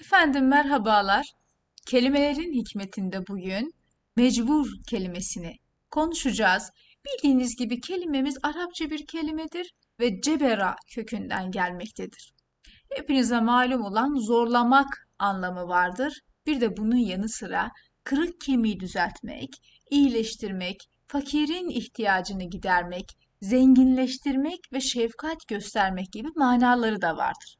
Efendim merhabalar. Kelimelerin hikmetinde bugün mecbur kelimesini konuşacağız. Bildiğiniz gibi kelimemiz Arapça bir kelimedir ve cebera kökünden gelmektedir. Hepinize malum olan zorlamak anlamı vardır. Bir de bunun yanı sıra kırık kemiği düzeltmek, iyileştirmek, fakirin ihtiyacını gidermek, zenginleştirmek ve şefkat göstermek gibi manaları da vardır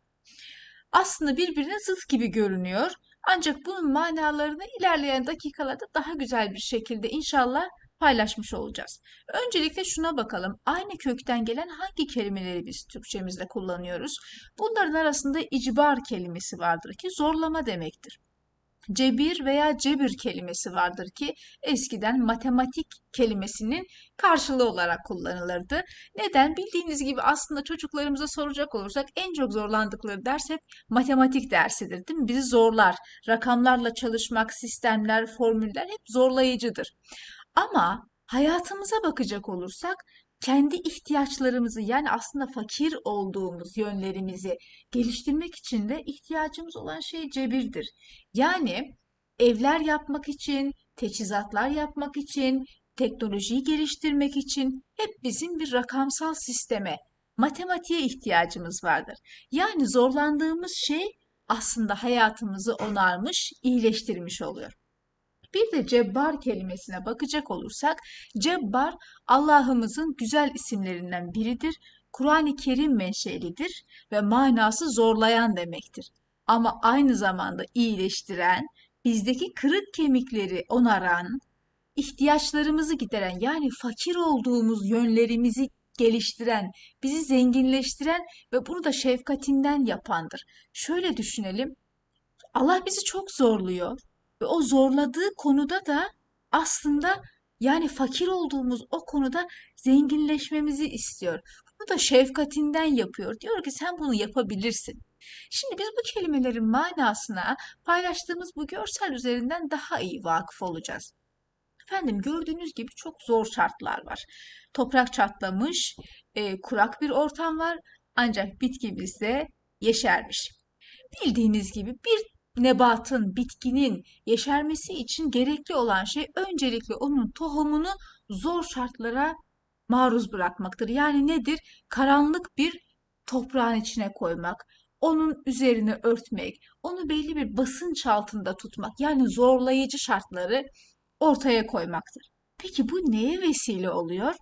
aslında birbirine zıt gibi görünüyor. Ancak bunun manalarını ilerleyen dakikalarda daha güzel bir şekilde inşallah paylaşmış olacağız. Öncelikle şuna bakalım. Aynı kökten gelen hangi kelimeleri biz Türkçemizde kullanıyoruz? Bunların arasında icbar kelimesi vardır ki zorlama demektir cebir veya cebir kelimesi vardır ki eskiden matematik kelimesinin karşılığı olarak kullanılırdı. Neden? Bildiğiniz gibi aslında çocuklarımıza soracak olursak en çok zorlandıkları ders hep matematik dersidir değil mi? Bizi zorlar. Rakamlarla çalışmak, sistemler, formüller hep zorlayıcıdır. Ama hayatımıza bakacak olursak kendi ihtiyaçlarımızı yani aslında fakir olduğumuz yönlerimizi geliştirmek için de ihtiyacımız olan şey cebirdir. Yani evler yapmak için, teçhizatlar yapmak için, teknolojiyi geliştirmek için hep bizim bir rakamsal sisteme, matematiğe ihtiyacımız vardır. Yani zorlandığımız şey aslında hayatımızı onarmış, iyileştirmiş oluyor. Bir de cebbar kelimesine bakacak olursak, cebbar Allah'ımızın güzel isimlerinden biridir. Kur'an-ı Kerim menşelidir ve manası zorlayan demektir. Ama aynı zamanda iyileştiren, bizdeki kırık kemikleri onaran, ihtiyaçlarımızı gideren yani fakir olduğumuz yönlerimizi geliştiren, bizi zenginleştiren ve bunu da şefkatinden yapandır. Şöyle düşünelim. Allah bizi çok zorluyor. Ve o zorladığı konuda da aslında yani fakir olduğumuz o konuda zenginleşmemizi istiyor. Bunu da şefkatinden yapıyor. Diyor ki sen bunu yapabilirsin. Şimdi biz bu kelimelerin manasına paylaştığımız bu görsel üzerinden daha iyi vakıf olacağız. Efendim gördüğünüz gibi çok zor şartlar var. Toprak çatlamış, e, kurak bir ortam var ancak bitki bizde yeşermiş. Bildiğiniz gibi bir nebatın, bitkinin yeşermesi için gerekli olan şey öncelikle onun tohumunu zor şartlara maruz bırakmaktır. Yani nedir? Karanlık bir toprağın içine koymak, onun üzerine örtmek, onu belli bir basınç altında tutmak, yani zorlayıcı şartları ortaya koymaktır. Peki bu neye vesile oluyor?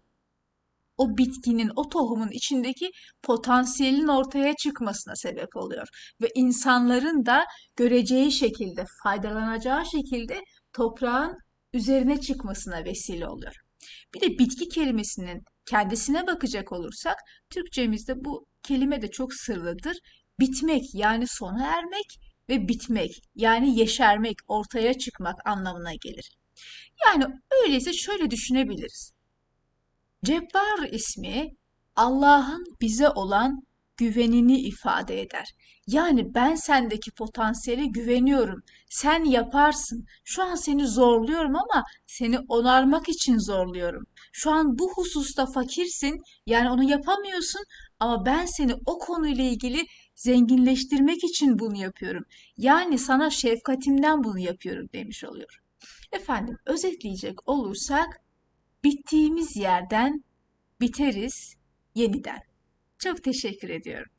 O bitkinin, o tohumun içindeki potansiyelin ortaya çıkmasına sebep oluyor. Ve insanların da göreceği şekilde, faydalanacağı şekilde toprağın üzerine çıkmasına vesile oluyor. Bir de bitki kelimesinin kendisine bakacak olursak Türkçemizde bu kelime de çok sırlıdır. Bitmek yani sona ermek ve bitmek yani yeşermek, ortaya çıkmak anlamına gelir. Yani öyleyse şöyle düşünebiliriz. Cebbar ismi Allah'ın bize olan güvenini ifade eder. Yani ben sendeki potansiyele güveniyorum. Sen yaparsın. Şu an seni zorluyorum ama seni onarmak için zorluyorum. Şu an bu hususta fakirsin. Yani onu yapamıyorsun ama ben seni o konuyla ilgili zenginleştirmek için bunu yapıyorum. Yani sana şefkatimden bunu yapıyorum demiş oluyor. Efendim özetleyecek olursak bittiğimiz yerden biteriz yeniden. Çok teşekkür ediyorum.